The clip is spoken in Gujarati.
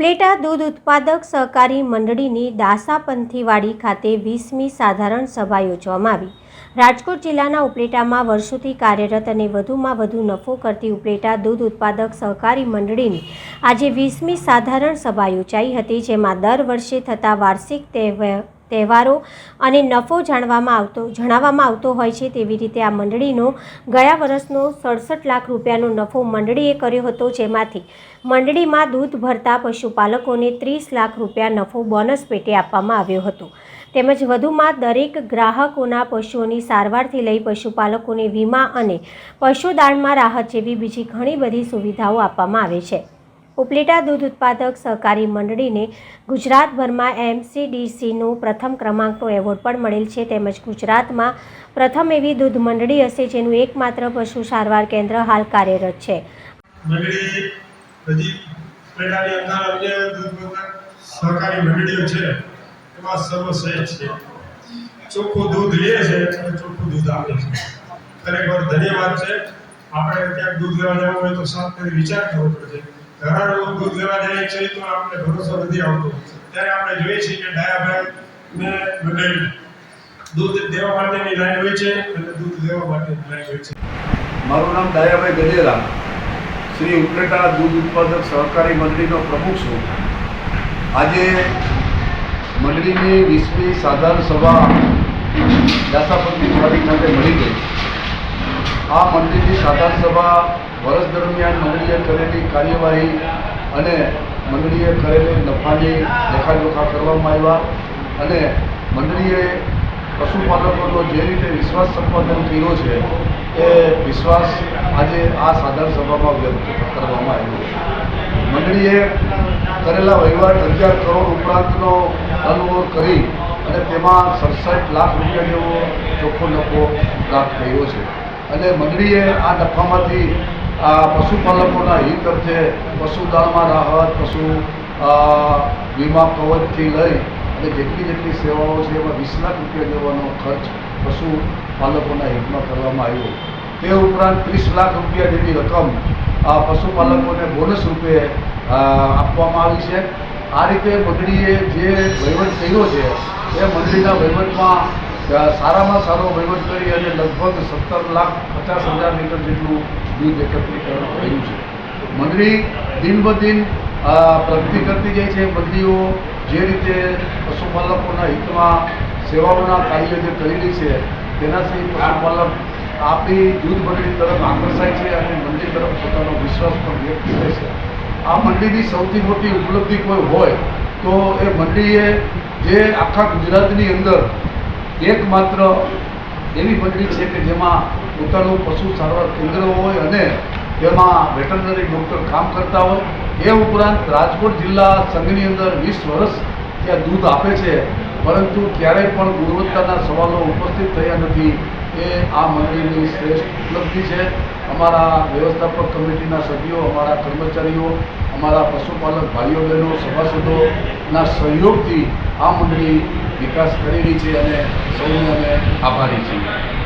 ઉપલેટા દૂધ ઉત્પાદક સહકારી મંડળીની દાસાપંથીવાડી ખાતે વીસમી સાધારણ સભા યોજવામાં આવી. રાજકોટ જિલ્લાના ઉપલેટામાં વર્ષોથી કાર્યરત અને વધુમાં વધુ નફો કરતી ઉપલેટા દૂધ ઉત્પાદક સહકારી મંડળીની આજે વીસમી સાધારણ સભા યોજાઈ હતી, જેમાં દર વર્ષે થતા વાર્ષિક તહેવાર તહેવારો અને નફો જાણવામાં આવતો, જણાવવામાં આવતો હોય છે તેવી રીતે આ મંડળીનો ગયા વર્ષનો સડસઠ લાખ રૂપિયાનો નફો મંડળીએ કર્યો હતો જેમાંથી મંડળીમાં દૂધ ભરતા પશુપાલકોને ત્રીસ લાખ રૂપિયા નફો બોનસ પેટે આપવામાં આવ્યો હતો. તેમજ વધુમાં દરેક ગ્રાહકોના પશુઓની સારવારથી લઈ પશુપાલકોને વીમા અને પશુદાણમાં રાહત જેવી બીજી ઘણી બધી સુવિધાઓ આપવામાં આવે છે. ઉપલેટા દૂધ ઉત્પાદક સહકારી મંડળીને ગુજરાતભરમાં એમસીડીસીનો પ્રથમ ક્રમાંકનો એવોર્ડ પણ મળેલ છે. તેમજ ગુજરાતમાં પ્રથમ એવી દૂધ મંડળી હશે જેનું એકમાત્ર પશુ સારવાર કેન્દ્ર હાલ કાર્યરત છે. સહકારી મંડળીઓ છે, એમાં સર્વશ્રેષ્ઠ છે. ચોખ્ખું દૂધ લે છે અને ચોખ્ખું દૂધ આપે છે. ખરેખર ધન્યવાદ છે. આપણે ક્યાંક દૂધ લેવા જવું હોય તો સાફ વિચાર કરવો પડે. છે ઘણા લોકો દૂધ લેવા જાય છે, તો આપણે ભરોસો નથી આવતો. ત્યારે આપણે જોઈએ છીએ કે ડાયાભાઈ ને દૂધ દેવા માટેની લાઈન હોય છે અને દૂધ માટેની લાઈન હોય છે. મારું નામ દયાભાઈ ગજેરા શ્રી ઉપલેટા દૂધ ઉત્પાદક સહકારી મંડળીનો પ્રમુખ છું. આજે મંડળીની વીસમી સાધારણ સભા દાસાપતિ વાડી ખાતે મળી ગઈ. આ મંદિરની સાધારણ સભા વર્ષ દરમિયાન મંડળીએ કરેલી કાર્યવાહી અને મંડળીએ કરેલી નફાની લેખાજોખા કરવામાં આવ્યા અને મંડળીએ પશુપાલકોનો જે રીતે વિશ્વાસ સંપાદન કર્યો છે, એ વિશ્વાસ આજે આ સાધારણ સભામાં વ્યક્ત કરવામાં આવ્યો છે. મંડળીએ કરેલા વહીવટ અગિયાર કરોડ ઉપરાંતનો અનુભવ કરી અને તેમાં સડસઠ લાખ રૂપિયા જેવો ચોખ્ખો નફો પ્રાપ્ત થયો છે. અને મંડળીએ આ નફામાંથી આ પશુપાલકોના હિત અર્થે પશુદાળમાં રાહત, પશુ વીમા કવચથી લઈ અને જેટલી જેટલી સેવાઓ છે એમાં વીસ લાખ રૂપિયા જેવાનો ખર્ચ પશુપાલકોના હિતમાં કરવામાં આવ્યો. તે ઉપરાંત ત્રીસ લાખ રૂપિયા જેવી રકમ આ પશુપાલકોને બોનસ રૂપે આપવામાં આવી છે. આ રીતે મંડળીએ જે વહીવટ કર્યો છે, એ મંડળીના વહીવટમાં સારામાં સારો વહીવટ કરી અને લગભગ સત્તર લાખ પચાસ હજાર લીટર જેટલું દૂધ એકત્રીકરણ થયું છે. મંડળી દિન બ દિન પ્રગતિ કરતી જાય છે. મંડળીઓ જે રીતે પશુપાલકોના હિતમાં સેવાઓના કાર્ય જે કરેલી છે, તેનાથી પશુપાલક આપણી દૂધ મંડળી તરફ આકર્ષાય છે અને મંડળી તરફ પોતાનો વિશ્વાસ પણ વ્યક્ત કરે છે. આ મંડળીની સૌથી મોટી ઉપલબ્ધિ કોઈ હોય તો એ મંડળીએ જે આખા ગુજરાતની અંદર એકમાત્ર એવી મંડળી છે કે જેમાં પોતાનું પશુ સારવાર કેન્દ્ર હોય અને તેમાં વેટરનરી ડૉક્ટર કામ કરતા હોય. એ ઉપરાંત રાજકોટ જિલ્લા સંઘની અંદર વીસ વર્ષ ત્યાં દૂધ આપે છે. પરંતુ ક્યારેય પણ ગુણવત્તાના સવાલો ઉપસ્થિત થયા નથી. એ આ મંડળીની શ્રેષ્ઠ ઉપલબ્ધિ છે. અમારા વ્યવસ્થાપક કમિટીના સભ્યો, અમારા કર્મચારીઓ, અમારા પશુપાલક ભાઈઓ, બહેનો સભાસદોના સહયોગથી આ મંડળી વિકાસ કરી રહી છે અને સૌને અમે આભારી છીએ.